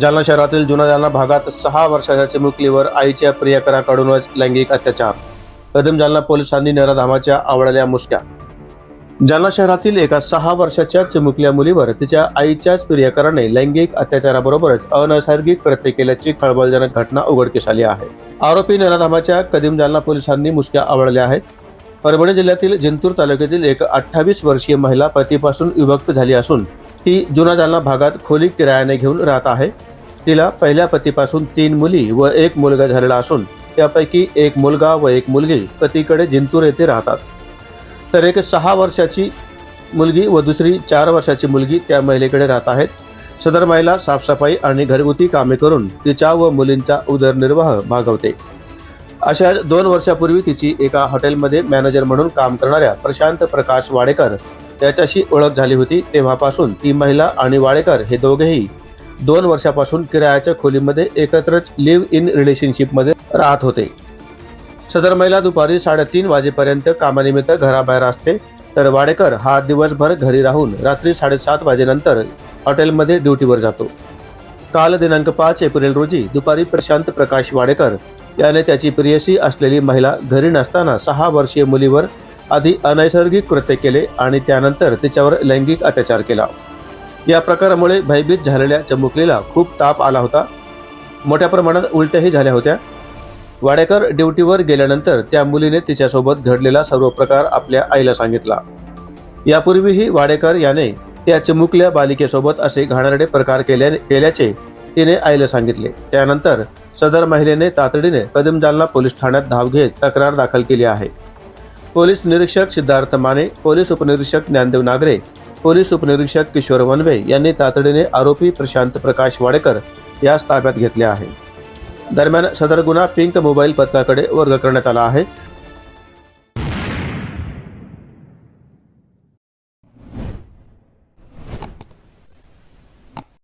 जालना शहरातील जुना जालना भागात सहा वर्षाच्या चिमुकलीवर आईच्या प्रियकराकडूनच लैंगिक अत्याचार. कदम जालना पोलिसांनी नराधामाच्या आवडल्या मुसक्या. जालना शहरातील एका सहा वर्षाच्या चिमुकल्या मुलीवर तिच्या आईच्याच प्रियकराने लैंगिक अत्याचाराबरोबरच अनैसर्गिक कृत्य केल्याची खळबळजनक घटना उघडकीस आली आहे. आरोपी नराधामाच्या कदीम जालना पोलिसांनी मुसक्या आवडल्या आहेत. परभणी जिल्ह्यातील जिंतूर तालुक्यातील एक अठ्ठावीस वर्षीय महिला पतीपासून विभक्त झाली असून ती जुना जालना भागात खोली किरायाने घेऊन राहत आहे. तिला पहिल्या पतीपासून तीन मुली व एक मुलगा झालेला असून त्यापैकी एक मुलगा व एक मुलगी पतीकडे जिंतूर येथे राहतात. तर एक सहा वर्षाची मुलगी व दुसरी चार वर्षाची मुलगी त्या महिलेकडे राहत आहेत. सदर महिला साफसफाई आणि घरगुती कामे करून तिच्या व मुलींचा उदरनिर्वाह भागवते. अशा दोन वर्षापूर्वी तिची एका हॉटेलमध्ये मॅनेजर म्हणून काम करणाऱ्या प्रशांत प्रकाश वाडेकर त्याच्याशी ओळख झाली होती तेव्हापासून ती महिला आणि वाडेकर हे दोघेही. दोन वर्षापासून किरायाच्या खोलीमध्ये एकत्रच लिव्ह इन रिलेशनशिपमध्ये राहत होते. सदर महिला दुपारी साडेतीन वाजेपर्यंत कामानिमित्त घराबाहेर असते. तर वाडेकर हा दिवसभर घरी राहून रात्री साडेसात वाजेनंतर हॉटेलमध्ये ड्युटीवर जातो. काल दिनांक पाच एप्रिल रोजी दुपारी प्रशांत प्रकाश वाडेकर याने त्याची प्रियसी असलेली महिला घरी नसताना सहा वर्षीय मुलीवर आधी अनैसर्गिक कृत्य केले आणि त्यानंतर तिच्यावर लैंगिक अत्याचार केला. या प्रकारामुळे भयभीत झालेल्या चमुकलीला खूप ताप आला होता. मोठ्या प्रमाणात उलट्याही झाल्या होत्या. वाडेकर ड्युटीवर गेल्यानंतर त्या मुलीने तिच्यासोबत घडलेला सर्व प्रकार आपल्या आईला सांगितला. यापूर्वीही वाडेकर याने त्या चिमुकल्या बालिकेसोबत असे घाणेरडे प्रकार केल्या केल्याचे तिने आईला सांगितले. त्यानंतर सदर महिलेने तातडीने कदम जालना पोलीस ठाण्यात धाव घेत तक्रार दाखल केली आहे. पोलीस निरीक्षक सिद्धार्थ माने पोलीस उपनिरीक्षक ज्ञानदेव नागरे पोलीस उपनिरीक्षक किशोर वनवे यांनी तातडीने आरोपी प्रशांत प्रकाश वाडेकर यास ताब्यात घेतले आहे. दरम्यान सदर गुन्हा पिंक मोबाईल पथकाकडे वर्ग करण्यात आला आहे.